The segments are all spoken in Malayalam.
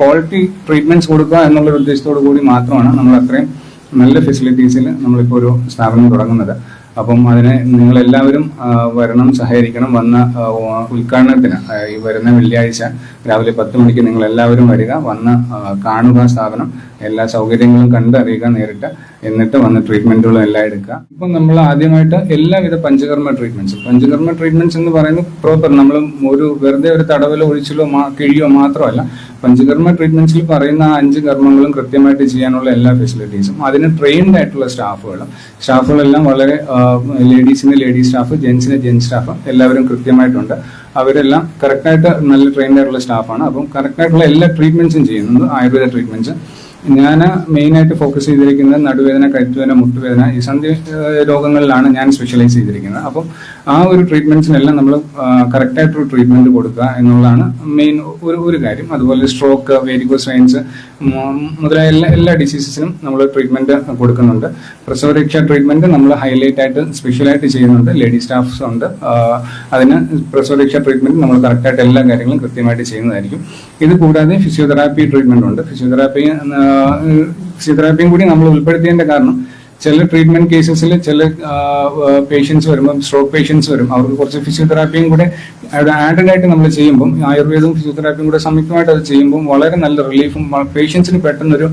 ക്വാളിറ്റി ട്രീറ്റ്മെന്റ്സ് കൊടുക്കുക എന്നുള്ള ഉദ്ദേശത്തോടു കൂടി മാത്രമാണ് നമ്മൾ അത്രയും നല്ല ഫെസിലിറ്റീസിൽ നമ്മളിപ്പോൾ ഒരു സ്ഥാപനം തുടങ്ങുന്നത്. അപ്പം അതിന് നിങ്ങൾ എല്ലാവരും വരണം സഹകരിക്കണം വന്ന ഉദ്ഘാടനത്തിന്. ഈ വരുന്ന വെള്ളിയാഴ്ച രാവിലെ പത്ത് മണിക്ക് നിങ്ങൾ എല്ലാവരും വരിക വന്ന് കാണുക സ്ഥാപനം എല്ലാ സൗകര്യങ്ങളും കണ്ടറിയുക നേരിട്ട് എന്നിട്ട് വന്ന് ട്രീറ്റ്മെന്റുകളും എല്ലാം എടുക്കുക. ഇപ്പം നമ്മൾ ആദ്യമായിട്ട് എല്ലാവിധ പഞ്ചകർമ്മ ട്രീറ്റ്മെന്റ്സ് പഞ്ചകർമ്മ ട്രീറ്റ്മെന്റ്സ് എന്ന് പറയുന്നത് പ്രോപ്പർ നമ്മൾ ഒരു വെറുതെ ഒരു തടവലോ ഒഴിച്ചിലോ കിഴിയോ മാത്രമല്ല പഞ്ചകർമ്മ ട്രീറ്റ്മെന്റ്സിൽ പറയുന്ന അഞ്ച് കർമ്മങ്ങളും കൃത്യമായിട്ട് ചെയ്യാനുള്ള എല്ലാ ഫെസിലിറ്റീസും അതിന് ട്രെയിൻഡ് ആയിട്ടുള്ള സ്റ്റാഫുകളും സ്റ്റാഫുകളെല്ലാം വളരെ ലേഡീസിന് ലേഡീസ് സ്റ്റാഫ് ജെൻസിന് ജെൻസ് സ്റ്റാഫ് എല്ലാവരും കൃത്യമായിട്ടുണ്ട്. അവരെല്ലാം കറക്റ്റായിട്ട് നല്ല ട്രെയിൻഡ് ആയിട്ടുള്ള സ്റ്റാഫാണ് അപ്പം കറക്റ്റായിട്ടുള്ള എല്ലാ ട്രീറ്റ്മെന്റ്സും ചെയ്യുന്നുണ്ട്. ആയുർവേദ ട്രീറ്റ്മെന്റ്സ് ഞാൻ മെയിനായിട്ട് ഫോക്കസ് ചെയ്തിരിക്കുന്നത് നടുവേദന കഴുത്തുവേദന മുട്ടുവേദന ഈ സന്ധി രോഗങ്ങളിലാണ് ഞാൻ സ്പെഷ്യലൈസ് ചെയ്തിരിക്കുന്നത്. അപ്പം ആ ഒരു ട്രീറ്റ്മെന്റ്സിനെല്ലാം നമ്മൾ കറക്റ്റായിട്ടൊരു ട്രീറ്റ്മെന്റ് കൊടുക്കുക എന്നുള്ളതാണ് മെയിൻ ഒരു ഒരു കാര്യം. അതുപോലെ സ്ട്രോക്ക് വേരിക്കോസ് വെയിൻസ് മുതലായ എല്ലാ എല്ലാ ഡിസീസസിനും നമ്മൾ ട്രീറ്റ്മെന്റ് കൊടുക്കുന്നുണ്ട്. പ്രസവരക്ഷ ട്രീറ്റ്മെന്റ് നമ്മൾ ഹൈലൈറ്റ് ആയിട്ട് സ്പെഷ്യലായിട്ട് ചെയ്യുന്നുണ്ട്. ലേഡി സ്റ്റാഫ്സ് ഉണ്ട്. അതിന് പ്രസവരക്ഷ ട്രീറ്റ്മെന്റ് നമ്മൾ കറക്റ്റായിട്ട് എല്ലാ കാര്യങ്ങളും കൃത്യമായിട്ട് ചെയ്യുന്നതായിരിക്കും. ഇത് കൂടാതെ ഫിസിയോതെറാപ്പി ട്രീറ്റ്മെന്റ് ഉണ്ട്. ഫിസിയോതെറാപ്പി ഫിസിയോതെറാപ്പിയും കൂടി നമ്മൾ ഉൾപ്പെടുത്തിയതിന്റെ കാരണം ചില ട്രീറ്റ്മെന്റ് കേസസിൽ ചില പേഷ്യൻസ് വരുമ്പോൾ സ്ട്രോക്ക് പേഷ്യൻസ് വരും. അവർക്ക് കുറച്ച് ഫിസിയോതെറാപ്പിയും കൂടെ ആഡഡ് ആയിട്ട് നമ്മൾ ചെയ്യുമ്പം ആയുർവേദവും ഫിസിയോതെറാപ്പിയും കൂടെ സംയുക്തമായിട്ട് അത് ചെയ്യുമ്പോൾ വളരെ നല്ല റിലീഫും പേഷ്യൻസിന് പെട്ടെന്നൊരു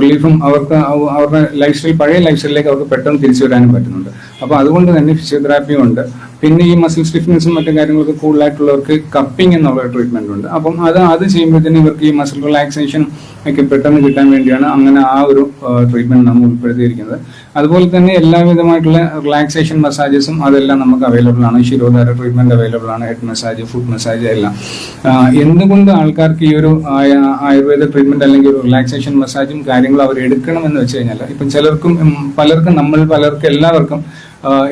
റിലീഫും അവർക്ക് അവരുടെ ലൈഫ് സ്റ്റൈൽ പഴയ ലൈഫ് സ്റ്റൈലിലേക്ക് അവർക്ക് പെട്ടെന്ന് തിരിച്ചു വരാനും പറ്റുന്നുണ്ട്. അപ്പോൾ അതുകൊണ്ട് തന്നെ ഫിസിയോതെറാപ്പിയും ഉണ്ട്. പിന്നെ ഈ മസിൽ സ്റ്റിഫ്നെസ്സും മറ്റു കാര്യങ്ങളൊക്കെ കൂടുതലായിട്ടുള്ളവർക്ക് കപ്പിംഗ് എന്നുള്ള ട്രീറ്റ്മെന്റ് ഉണ്ട്. അപ്പം അത് അത് ചെയ്യുമ്പോഴത്തേനും ഇവർക്ക് ഈ മസിൽ റിലാക്സേഷൻ ഒക്കെ പെട്ടെന്ന് കിട്ടാൻ വേണ്ടിയാണ് അങ്ങനെ ആ ഒരു ട്രീറ്റ്മെന്റ് നമ്മൾ ഉൾപ്പെടുത്തിയിരിക്കുന്നത്. അതുപോലെ തന്നെ എല്ലാവിധമായിട്ടുള്ള റിലാക്സേഷൻ മസാജസും അതെല്ലാം നമുക്ക് അവൈലബിൾ ആണ്. ശിരോധാര ട്രീറ്റ്മെന്റ് അവൈലബിൾ ആണ്. ഹെഡ് മസാജ് ഫുഡ് മസാജ് എല്ലാം. എന്തുകൊണ്ട് ആൾക്കാർക്ക് ഈ ഒരു ആയുർവേദ ട്രീറ്റ്മെന്റ് അല്ലെങ്കിൽ ഒരു റിലാക്സേഷൻ മസാജും കാര്യങ്ങളും അവർ എടുക്കണം എന്ന് വെച്ച് കഴിഞ്ഞാൽ ഇപ്പം ചിലർക്കും പലർക്കും നമ്മൾ പലർക്കും എല്ലാവർക്കും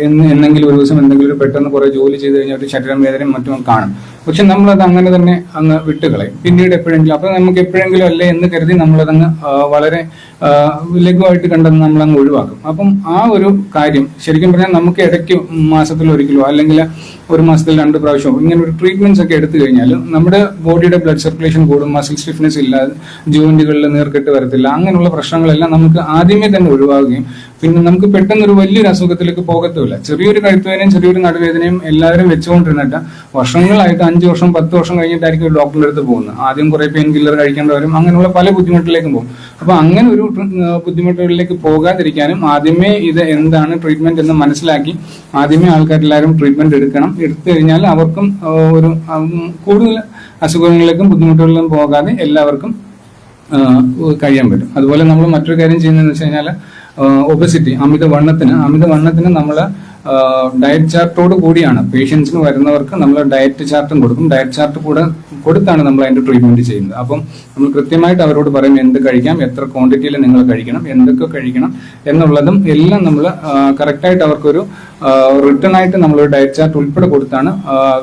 എന്ന് എന്നെങ്കിലും ഒരു ദിവസം എന്തെങ്കിലും ഒരു പെട്ടെന്ന് കുറെ ജോലി ചെയ്ത് കഴിഞ്ഞാൽ ഒരു ശരീരം വേദനയും മറ്റും കാണും. പക്ഷെ നമ്മളത് അങ്ങനെ തന്നെ അങ്ങ് വിട്ടുകളയും. പിന്നീട് എപ്പോഴെങ്കിലും അപ്പൊ നമുക്ക് എപ്പോഴെങ്കിലും അല്ലേ എന്ന് കരുതി നമ്മളതങ്ങ് വളരെ ലഘുവായിട്ട് കണ്ടെന്ന് നമ്മൾ അങ്ങ് ഒഴിവാക്കും. അപ്പം ആ ഒരു കാര്യം ശരിക്കും പറഞ്ഞാൽ നമുക്ക് ഇടയ്ക്ക് മാസത്തിൽ ഒരിക്കലോ അല്ലെങ്കിൽ ഒരു മാസത്തിൽ രണ്ട് പ്രാവശ്യം ഇങ്ങനെ ഒരു ട്രീറ്റ്മെന്റ്സ് ഒക്കെ എടുത്തു കഴിഞ്ഞാൽ നമ്മുടെ ബോഡിയുടെ ബ്ലഡ് സർക്കുലേഷൻ കൂടും മസിൽ സ്റ്റിഫ്നെസ് ഇല്ല ജോയിന്റുകളിൽ നീർക്കെട്ട് വരത്തില്ല അങ്ങനെയുള്ള പ്രശ്നങ്ങളെല്ലാം നമുക്ക് ആദ്യമേ തന്നെ ഒഴിവാകുകയും പിന്നെ നമുക്ക് പെട്ടെന്ന് ഒരു വലിയൊരു അസുഖത്തിലേക്ക് പോകത്തുമില്ല. ചെറിയൊരു കഴുത്തുവേദനയും ചെറിയൊരു നടുവേദനയും എല്ലാവരും വെച്ചുകൊണ്ടിരുന്നിട്ട് വർഷങ്ങളായിട്ട് അഞ്ച് വർഷം പത്ത് വർഷം കഴിഞ്ഞിട്ടായിരിക്കും ഡോക്ടറിന്റെ അടുത്ത് പോകുന്നത്. ആദ്യം കുറെ പെയിൻ കില്ലർ കഴിക്കേണ്ടി വരും അങ്ങനെയുള്ള പല ബുദ്ധിമുട്ടിലേക്കും പോകും. അപ്പൊ അങ്ങനെ ഒരു ബുദ്ധിമുട്ടുകളിലേക്ക് പോകാതിരിക്കാനും ആദ്യമേ ഇത് എന്താണ് ട്രീറ്റ്മെന്റ് എന്ന് മനസ്സിലാക്കി ആദ്യമേ ആൾക്കാരെല്ലാവരും ട്രീറ്റ്മെന്റ് എടുക്കണം. എടുത്തു കഴിഞ്ഞാൽ അവർക്കും ഒരു കൂടുതൽ അസുഖങ്ങളിലേക്കും ബുദ്ധിമുട്ടുകളിലും പോകാതെ എല്ലാവർക്കും കഴിയാൻ പറ്റും. അതുപോലെ നമ്മൾ മറ്റൊരു കാര്യം ചെയ്യുന്നതെന്ന് വെച്ച് കഴിഞ്ഞാൽ ഒബസിറ്റി അമിത വണ്ണത്തിന് നമ്മൾ ഡയറ്റ് ചാർട്ടോട് കൂടിയാണ് പേഷ്യൻസിന് വരുന്നവർക്ക് നമ്മൾ ഡയറ്റ് ചാർട്ടും കൊടുക്കും. ഡയറ്റ് ചാർട്ട് കൂടെ കൊടുത്താണ് നമ്മൾ അതിന്റെ ട്രീറ്റ്മെന്റ് ചെയ്യുന്നത്. അപ്പം നമ്മൾ കൃത്യമായിട്ട് അവരോട് പറയും എന്ത് കഴിക്കാം എത്ര ക്വാണ്ടിറ്റിയിൽ നിങ്ങൾ കഴിക്കണം എന്തൊക്കെ കഴിക്കണം എന്നുള്ളതും എല്ലാം നമ്മൾ കറക്റ്റായിട്ട് അവർക്കൊരു റിട്ടേൺ ആയിട്ട് നമ്മൾ ഡയറ്റ് ചാർട്ട് ഉൾപ്പെടെ കൊടുത്താണ്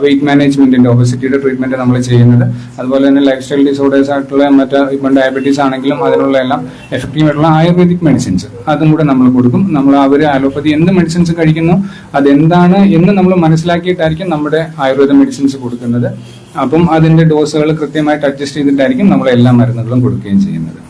വെയിറ്റ് മാനേജ്മെന്റിന്റെ ഒബസിറ്റിയുടെ ട്രീറ്റ്മെന്റ് നമ്മൾ ചെയ്യുന്നത്. അതുപോലെ തന്നെ ലൈഫ് സ്റ്റൈൽ ഡിസോർഡേഴ്സ് ആയിട്ടുള്ള മറ്റേ ഇപ്പം ഡയബറ്റീസ് ആണെങ്കിലും അതിനുള്ള എല്ലാം എഫക്റ്റീവ് ആയിട്ടുള്ള ആയുർവേദിക് മെഡിസിൻസ് അതും കൂടെ നമ്മൾ കൊടുക്കും. നമ്മൾ അവർ അലോപ്പതി എന്ത് മെഡിസിൻസ് കഴിക്കുന്നു അതെന്താണ് എന്ന് നമ്മൾ മനസ്സിലാക്കിയിട്ടായിരിക്കും നമ്മുടെ ആയുർവേദ മെഡിസിൻസ് കൊടുക്കുന്നത്. അപ്പം അതിന്റെ ഡോസുകൾ കൃത്യമായിട്ട് അഡ്ജസ്റ്റ് ചെയ്തിട്ടായിരിക്കും നമ്മൾ എല്ലാ മരുന്നുകളും കൊടുക്കുകയും ചെയ്യുന്നത്.